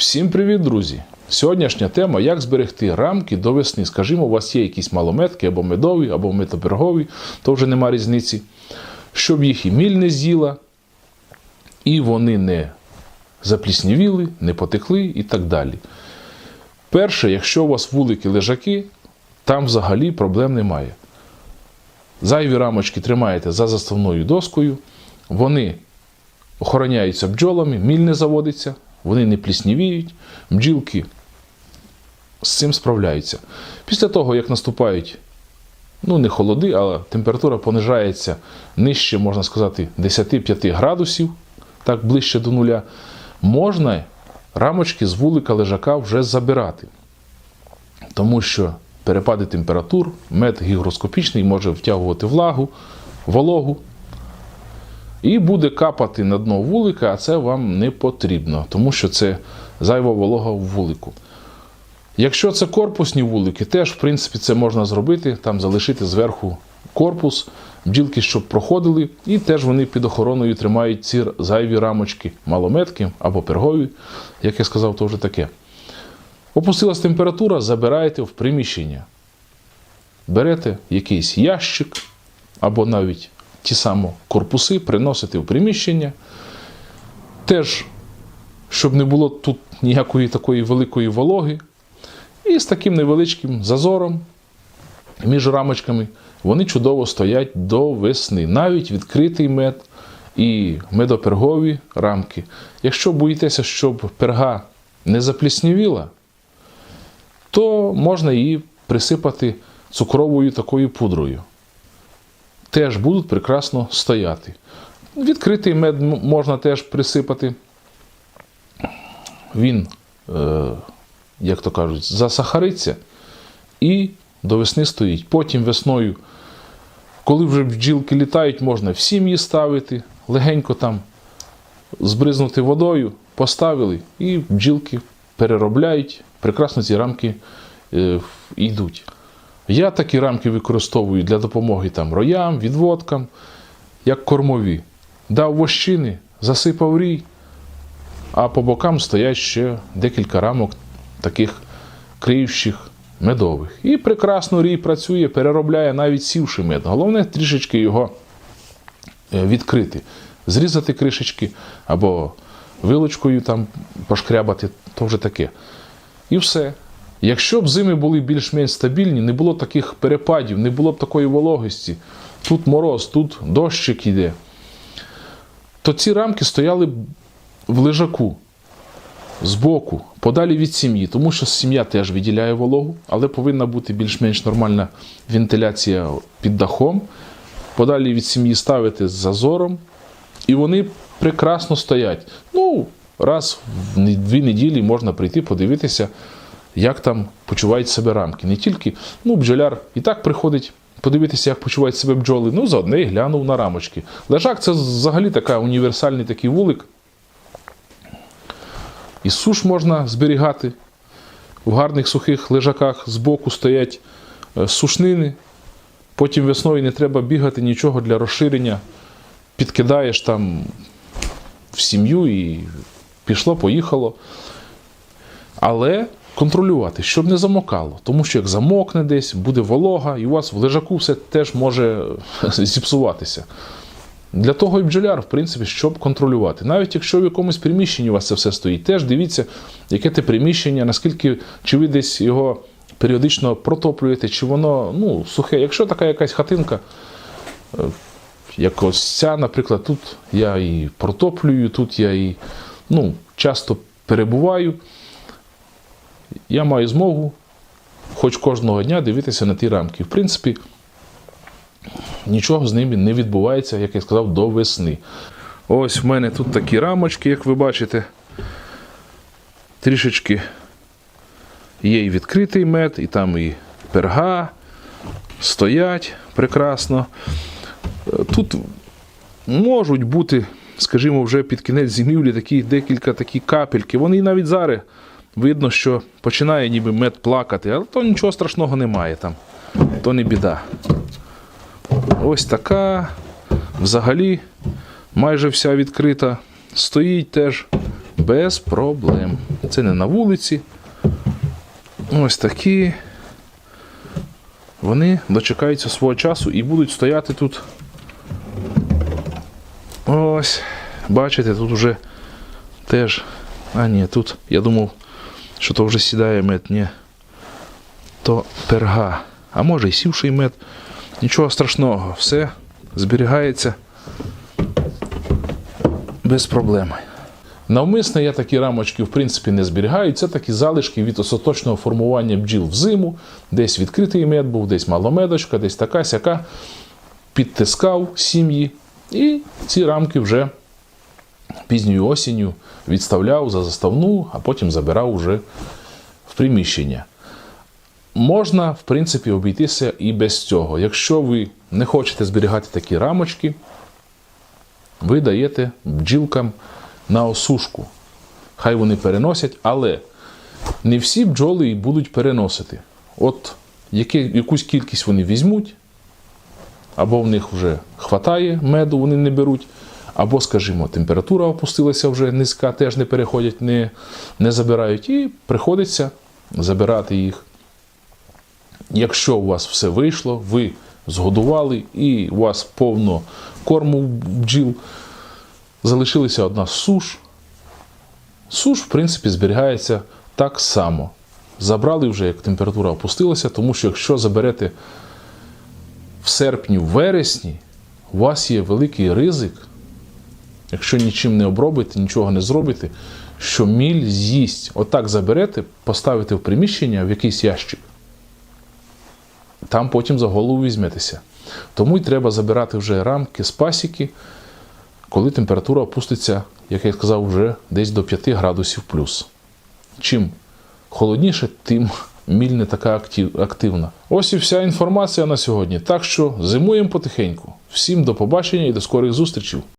Всім привіт, друзі! Сьогоднішня тема як зберегти рамки до весни. Скажімо, у вас є якісь малометки або медові, або метапергові, то вже нема різниці. Щоб їх і міль не з'їла, і вони не запліснівіли, не потекли і так далі. Перше, якщо у вас вулики лежаки, там взагалі проблем немає. Зайві рамочки тримаєте за заставною доскою, вони охороняються бджолами, міль не заводиться, вони не пліснівіють, бджілки з цим справляються. Після того, як наступають, ну не холоди, але температура понижається нижче, можна сказати, 10-5 градусів, так ближче до нуля, можна рамочки з вулика лежака вже забирати. Тому що перепади температур, мед гігроскопічний може втягувати влагу, вологу. І буде капати на дно вулика, а це вам не потрібно, тому що це зайва волога в вулику. Якщо це корпусні вулики, теж, в принципі, це можна зробити, там залишити зверху корпус, бджілки, щоб проходили, і теж вони під охороною тримають ці зайві рамочки, малометки або пергові, як я сказав, то вже таке. Опустилась температура, забираєте в приміщення. Берете якийсь ящик або навіть ті самі корпуси, приносите в приміщення. Теж, щоб не було тут ніякої такої великої вологи. І з таким невеличким зазором між рамочками вони чудово стоять до весни. Навіть відкритий мед і медопергові рамки. Якщо боїтеся, щоб перга не запліснівіла, то можна її присипати цукровою такою пудрою. Теж будуть прекрасно стояти. Відкритий мед можна теж присипати. Він, е, як то кажуть, засахариться і до весни стоїть. Потім весною, коли вже бджілки літають, можна в сім'ї ставити, легенько там збризнути водою, поставили, і бджілки переробляють, прекрасно ці рамки е, йдуть. Я такі рамки використовую для допомоги там, роям, відводкам, як кормові. Дав вощини, засипав рій, а по бокам стоять ще декілька рамок таких криючих медових. І прекрасно рій працює, переробляє навіть сівший мед. Головне трішечки його е, відкрити, зрізати кришечки або вилочкою там пошкрябати, то вже таке. І все. Якщо б зими були більш-менш стабільні, не було таких перепадів, не було б такої вологості, тут мороз, тут дощик іде, то ці рамки стояли б в лежаку збоку, подалі від сім'ї, тому що сім'я теж виділяє вологу, але повинна бути більш-менш нормальна вентиляція під дахом. Подалі від сім'ї ставити з зазором, і вони прекрасно стоять. Ну, раз в дві неділі можна прийти подивитися, як там почувають себе рамки. Не тільки, ну, бджоляр і так приходить подивитися, як почувають себе бджоли. Ну, заодно і глянув на рамочки. Лежак це взагалі така універсальний такий вулик. І суш можна зберігати. В гарних сухих лежаках збоку стоять е, сушнини. Потім весною не треба бігати нічого для розширення. Підкидаєш там в сім'ю і пішло, поїхало. Але контролювати, щоб не замокало. Тому що як замокне десь, буде волога, і у вас в лежаку все теж може зіпсуватися. Для того і бджоляр, в принципі, щоб контролювати. Навіть якщо в якомусь приміщенні у вас це все стоїть, теж дивіться, яке те приміщення, наскільки чи ви десь його періодично протоплюєте, чи воно ну, сухе. Якщо така якась хатинка, е, як ось ця, наприклад, тут я і протоплюю, тут я і ну, часто перебуваю, я маю змогу хоч кожного дня дивитися на ті рамки. В принципі, нічого з ними не відбувається, як я сказав, до весни. Ось в мене тут такі рамочки, як ви бачите. Трішечки є і відкритий мед, і там і перга стоять прекрасно. Тут можуть бути, скажімо, вже під кінець зимівлі такі декілька такі капельки. Вони навіть зараз видно, що починає ніби мед плакати, але то нічого страшного немає там. То не біда. Ось така. Взагалі майже вся відкрита. Стоїть теж без проблем. Це не на вулиці. Ось такі. Вони дочекаються свого часу і будуть стояти тут. Ось. Бачите, тут вже теж. А ні, тут я думав, що то вже сідає мед, ні. То перга. А може і сівший мед. Нічого страшного, все зберігається без проблем. Навмисно я такі рамочки в принципі не зберігаю. Це такі залишки від остаточного формування бджіл в зиму. Десь відкритий мед був, десь маломедочка, десь така сяка. Підтискав сім'ї. І ці рамки вже пізньою осінню відставляв за заставну, а потім забирав вже в приміщення. Можна, в принципі, обійтися і без цього. Якщо ви не хочете зберігати такі рамочки, ви даєте бджілкам на осушку. Хай вони переносять, але не всі бджоли і будуть переносити. От якусь кількість вони візьмуть, або в них вже хватає меду, вони не беруть, або, скажімо, температура опустилася вже низька, теж не переходять, не, не забирають, і приходиться забирати їх. Якщо у вас все вийшло, ви згодували і у вас повно корму бджіл, залишилася одна суш. Суш, в принципі, зберігається так само. Забрали вже, як температура опустилася, тому що якщо заберете в серпні-вересні, у вас є великий ризик, якщо нічим не обробите, нічого не зробите, що міль з'їсть. Отак заберете, поставите в приміщення в якийсь ящик там потім за голову візьметеся. Тому й треба забирати вже рамки з пасіки, коли температура опуститься, як я сказав, вже десь до 5 градусів плюс. Чим холодніше, тим міль не така активна. Ось і вся інформація на сьогодні. Так що зимуємо потихеньку. Всім до побачення і до скорих зустрічей.